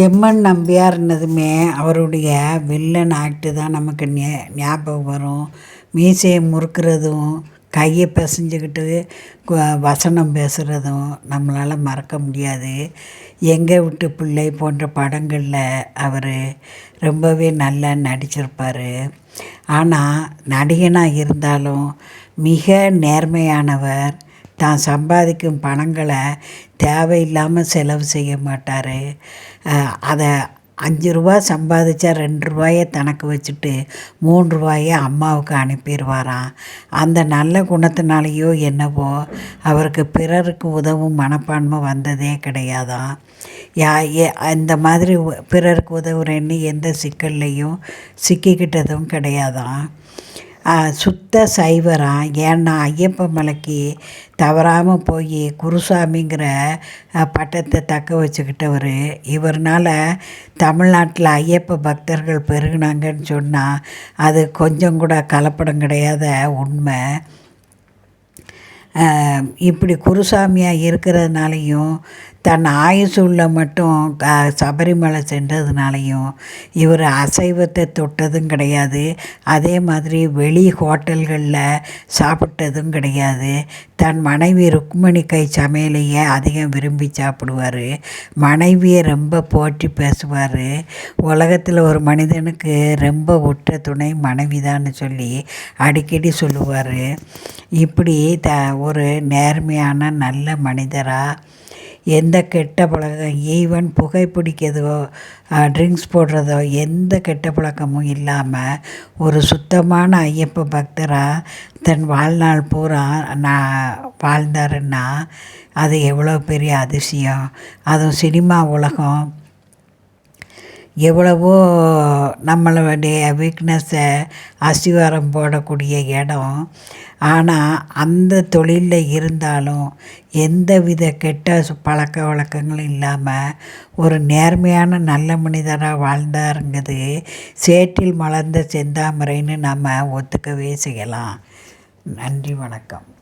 MN நம்பியார்னதுமே அவருடைய villain act தான் நமக்கு ஞா ஞாபகம் வரும். மீசையை முறுக்கிறதும் கையை பிசைஞ்சுக்கிட்டு வசனம் பேசுகிறதும் நம்மளால் மறக்க முடியாது. எங்கள் வீட்டு பிள்ளை போன்ற படங்களில் அவர் ரொம்பவே நல்லா நடிச்சிருப்பார். ஆனால் நடிகனாக இருந்தாலும் மிக நேர்மையானவர் தான் சம்பாதிக்கும் பணங்களை தேவையில்லாமல் செலவு செய்ய மாட்டார். அதை அஞ்சு ரூபா சம்பாதிச்சா ரெண்டு ரூபாயை தனக்கு வச்சுட்டு மூணு ரூபாயை அம்மாவுக்கு அனுப்பிடுவாராம். அந்த நல்ல குணத்தினாலேயோ என்னவோ அவருக்கு பிறருக்கு உதவும் மனப்பான்மை வந்ததே கிடையாதான் யா ஏ இந்த மாதிரி பிறருக்கு உதவுறேன்னு எந்த சிக்கல்லையும் சிக்கிக்கிட்டதும் கிடையாதான் சுத்த சைவராம் ஏன்னா ஐயப்ப மலைக்கு தவறாமல் போய் குருசாமிங்கிற பட்டத்தை தக்க வச்சுக்கிட்டவர். இவர்னால் தமிழ்நாட்டில் ஐயப்ப பக்தர்கள் பெருகினாங்கன்னு சொன்னால் அது கொஞ்சம் கூட கலப்படம் கிடையாத உண்மை. இப்படி குருசாமியாக இருக்கிறதுனாலையும் தன் ஆயுசுள்ள மட்டும் சபரிமலை சென்றதுனாலையும் இவர் அசைவத்தை தொட்டதும் கிடையாது. அதே மாதிரி வெளி ஹோட்டல்களில் சாப்பிட்டதும் கிடையாது. தன் மனைவி ருக்மணி கை சமையலையே அதிகம் விரும்பி சாப்பிடுவார். மனைவியை ரொம்ப போற்றி பேசுவார். உலகத்தில் ஒரு மனிதனுக்கு ரொம்ப உற்ற துணை மனைவி தான் சொல்லி அடிக்கடி சொல்லுவார். இப்படி த ஒரு நேர்மையான நல்ல மனிதராக எந்த கெட்ட பழக்கம் ஈவன் புகைப்பிடிக்கிறதோ ட்ரிங்க்ஸ் போடுறதோ எந்த கெட்ட பழக்கமும் இல்லாமல் ஒரு சுத்தமான ஐயப்ப பக்தராக தன் வாழ்நாள் பூரா நான் வாழ்ந்தாருன்னா அது எவ்வளோ பெரிய அதிசயம். அதுவும் சினிமா உலகம் எவ்வளவோ நம்மளுடைய வீக்னஸை அஸ்திவாரம் போடக்கூடிய இடம். ஆனால் அந்த தொழிலில் இருந்தாலும் எந்த வித கெட்ட பழக்க வழக்கங்களும் இல்லாமல் ஒரு நேர்மையான நல்ல மனிதராக வாழ்ந்தாருங்கிறது சேற்றில் மலர்ந்த செந்தாமரைன்னு நம்ம ஒத்துக்கவே செய்யலாம். நன்றி வணக்கம்.